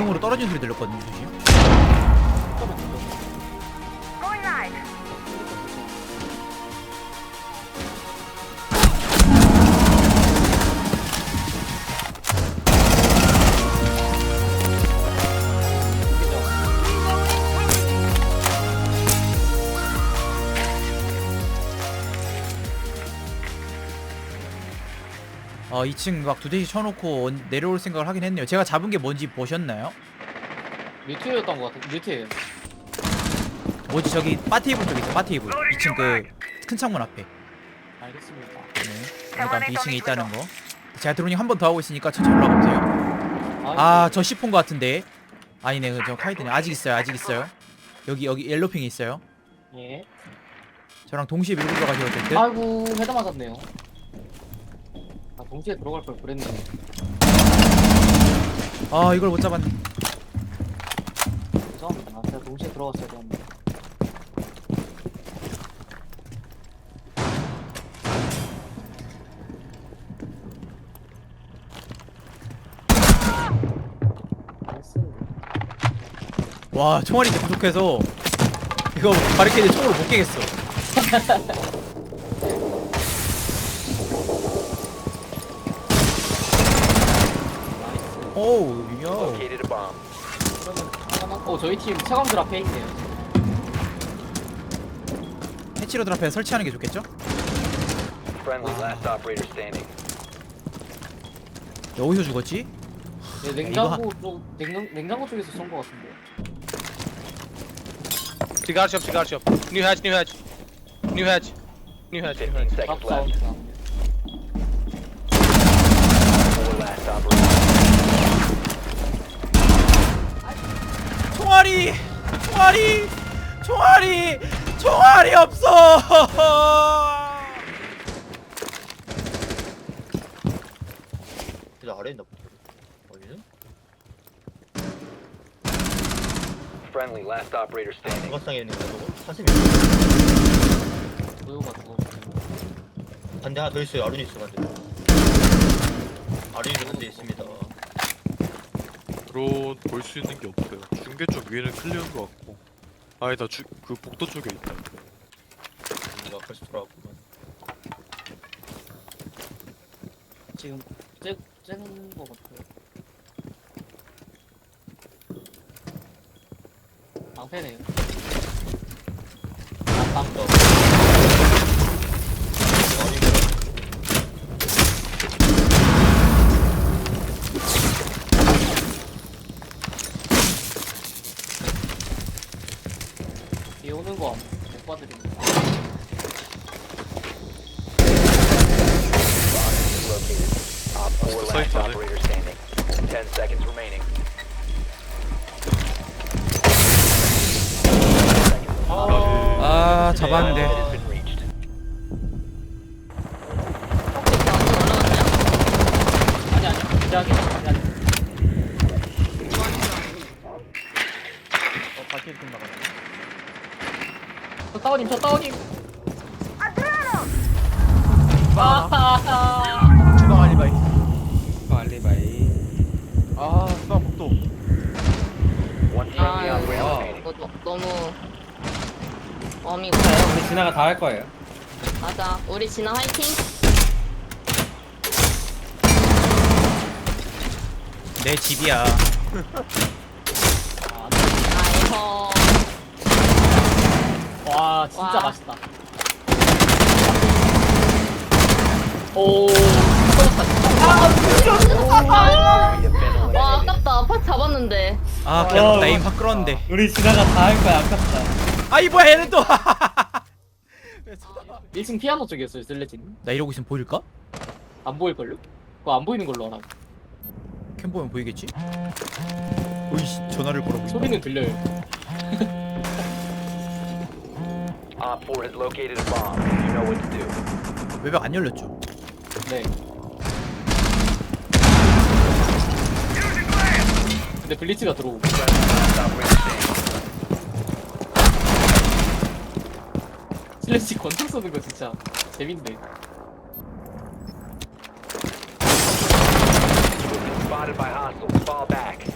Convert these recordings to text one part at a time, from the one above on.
자동으로 떨어지는 소리 들렸거든요 조심 어 2층 막 두 대씩 쳐놓고 언- 내려올 생각을 하긴 했네요 제가 잡은 게 뭔지 보셨나요? 뮤트였던 것 같아. 뮤트예요. 뭐지 저기 바 테이블 쪽에 있어 바 테이블 2층 그 큰 창문 앞에 알겠습니다. 네 그러니까 2층에 있다는 거 제가 드로닝 한 번 더 하고 있으니까 천천히 올라가 보세요 아 저 시폰 거 같은데 아니네 그저 카이드네 아직 있어요 아직 있어요 여기 여기 옐로핑이 있어요 예. 저랑 동시에 밀고 들어가셔도 될 듯? 아이고 헤드 맞았네요. 아 동시에 들어갈 걸 그랬네. 아 이걸 못 잡았네 죄송합니다. 아, 제가 동시에 들어갔어야 되는데. 나이스. 와 총알이 이제 부족해서 이거 바리케이드 총으로 못 깨겠어 오우 야 Located a bomb. 그러면 하나만. 어 저희 팀 차광들 앞에 있네요. 해치로들 앞에 설치하는 게 좋겠죠? Friendly last operator standing. 어디서 죽었지? 네, 냉장고 쪽 냉장 냉장고 쪽에서 쏜 것 같은데. Cigar shop, cigar shop. New hatch, new hatch. New hatch. New hatch, new 15 hatch. seconds 박 left. 총알이 총알이 총알이 총알이 없어 저 아래에 있나 보다. 어디는? Friendly last operator standing. 중간상에 있는 거 저거? 사슴이 도요가 그거. 반대 하나 더 있어요. 아룬이 있어 반대. 아룬이 반대 있습니다. 드론 볼 수 있는 게 없어요. 중계 쪽 위에는 클리어인 것 같고. 아니다, 주, 그 복도 쪽에 있다. 뭔가 벌써 돌아왔구만. 지금 쬐 쬐는 것 같아요. 방패네요. 아, 방. 어. 비 오는 거못 봐드립니다. Located. Op 4 last Safe, safe. operator standing. 10 seconds remaining. 아 잡았는데 Target has been reached. 아니 아니 아니 아니. 어 바퀴 좀 나가네. 저 따오님 저 따오님. 아. 주방 알리바이 아 수박 복도. One friendly 아, operator 어, remaining. 이거 너, 너무 어미 가요. 우리 진아가 다 할 거예요. 맞아. 우리 진아 화이팅. 내 집이야 아이고. 와 진짜 와. 맛있다. 오. 아, 와. 아깝다. 아파 잡았는데. 아 그냥 나임 확 끌었는데 우리 진아가 다 할 거야. 아깝다. 아이 뭐야 얘는 또나 1층 피아노 쪽이었어요 슬래진. 이러고 있으면 보일까? 안 보일걸요? 그거 안 보이는 걸로 알아. 캠 보면 보이겠지? 오이씨 전화를 있다. 소리는 들려요. Op 4 has located a bomb. You know what to do. 외벽 안 열렸죠? 네. 근데 블리츠가 들어오고. Operator standing. 슬래시 권총 쏘는 거 진짜 재밌네. Spotted by hostiles. Fall back.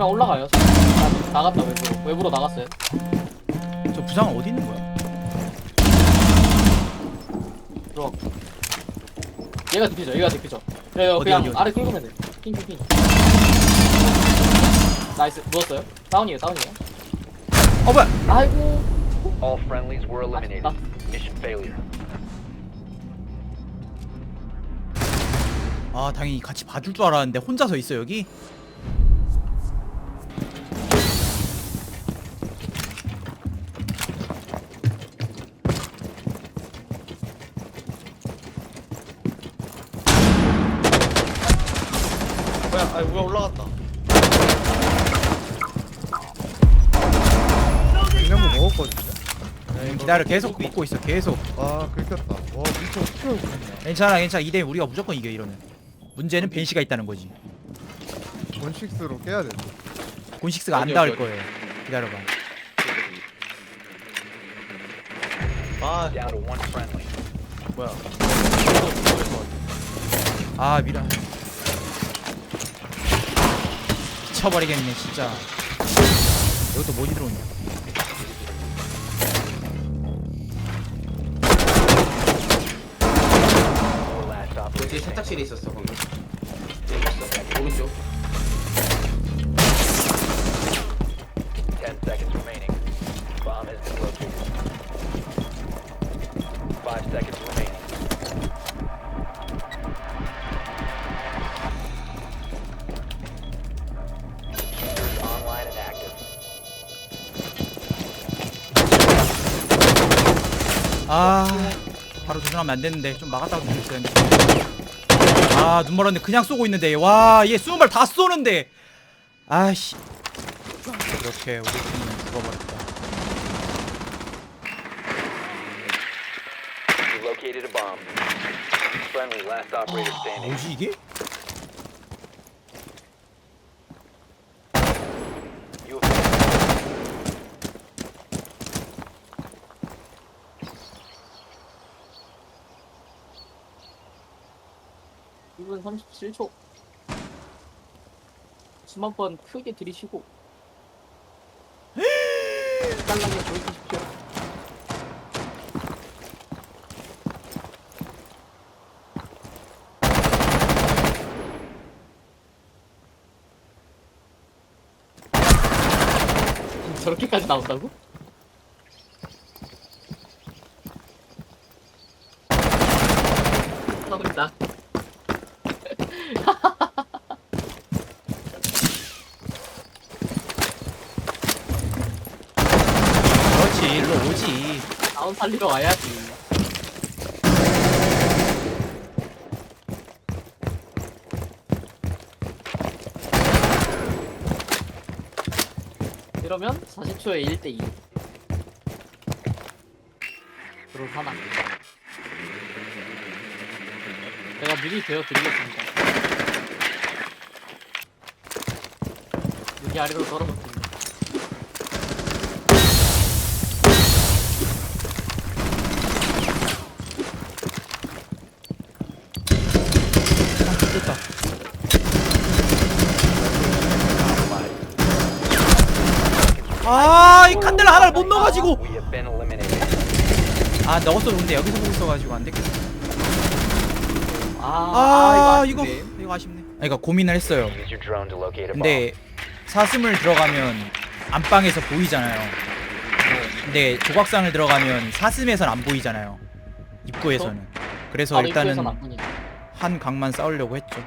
그냥 올라가요. 나- 나갔다 외부로. 외부로 나갔어요. 저 부상은 어디 있는 거야? 들어가. 얘가 뒷피죠. 얘가 뒷피죠. 네, 어디, 그냥 어디, 어디? 아래 긁으면 돼. 핑핑핑. 나이스. 누웠어요. 다운이에요. 다운이에요. 어 뭐야? 아이고. All friendlies were eliminated. 아. Mission failure. 아 당연히 같이 봐줄 줄 알았는데 혼자서 있어 여기? 뭐야? 아, 뭐야 올라갔다. 냉장고 먹었거든요. 네, 기다려 계속 먹고 있어 계속 아 긁혔다. 와 미쳐 그냥. 괜찮아 괜찮아 2대 우리가 무조건 이겨 이러면 문제는 벤시가 있다는 거지 원식스로 깨야 돼. 곤식스가 안 닿을 거예요 기다려봐 아, Down to one friendly. 뭐야? 아 미라 미쳐버리겠네 진짜 여기도 뭐지 들어오냐 여기. 세탁실에 있었어 거기. 오른쪽. 아 바로 도전하면 안 되는데 좀 막았다고 생각했어야 했는데 아눈 멀었는데 그냥 쏘고 있는데 와얘 쏘는 발 다 쏘는데 아씨 이렇게 우리 팀은 죽어버렸다 You located a bomb. Friendly last operator standing. 뭐지 이게? 1분 37초. 숨 한 번 크게 들이쉬고. 딸랑이 보여주십시오. 저렇게까지 나온다고? 오지 다운 살리러 와야지. 이러면 40초에 1대2. 드론 하나. 제가 미리 되어 드리겠습니다. 여기 아래로 떨어졌습 니다. 됐다 아 이 칸델 하나를 못 넣어가지고. 아 넣었어도 근데 여기서 보고 있어가지고 안 됐겠어 아, 아, 아 이거 아쉽네. 이거 아쉽네. 아니, 그러니까 고민을 했어요. 근데 사슴을 들어가면 안방에서 보이잖아요. 근데 조각상을 들어가면 사슴에선 안 보이잖아요. 입구에서는. 그래서 바로 입구에선 일단은. 한 각만 싸우려고 했죠.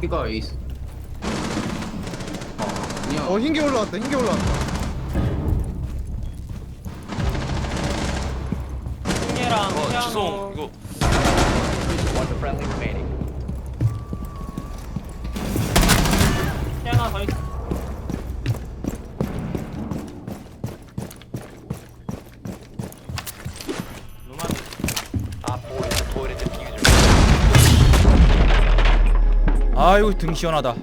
이거 에이스. 어 흰게 올라왔다. 흰게 올라왔다. 어, 지성 이거 One friendly remaining. Op 4 has deployed a diffuser. 아 아이고 등 시원하다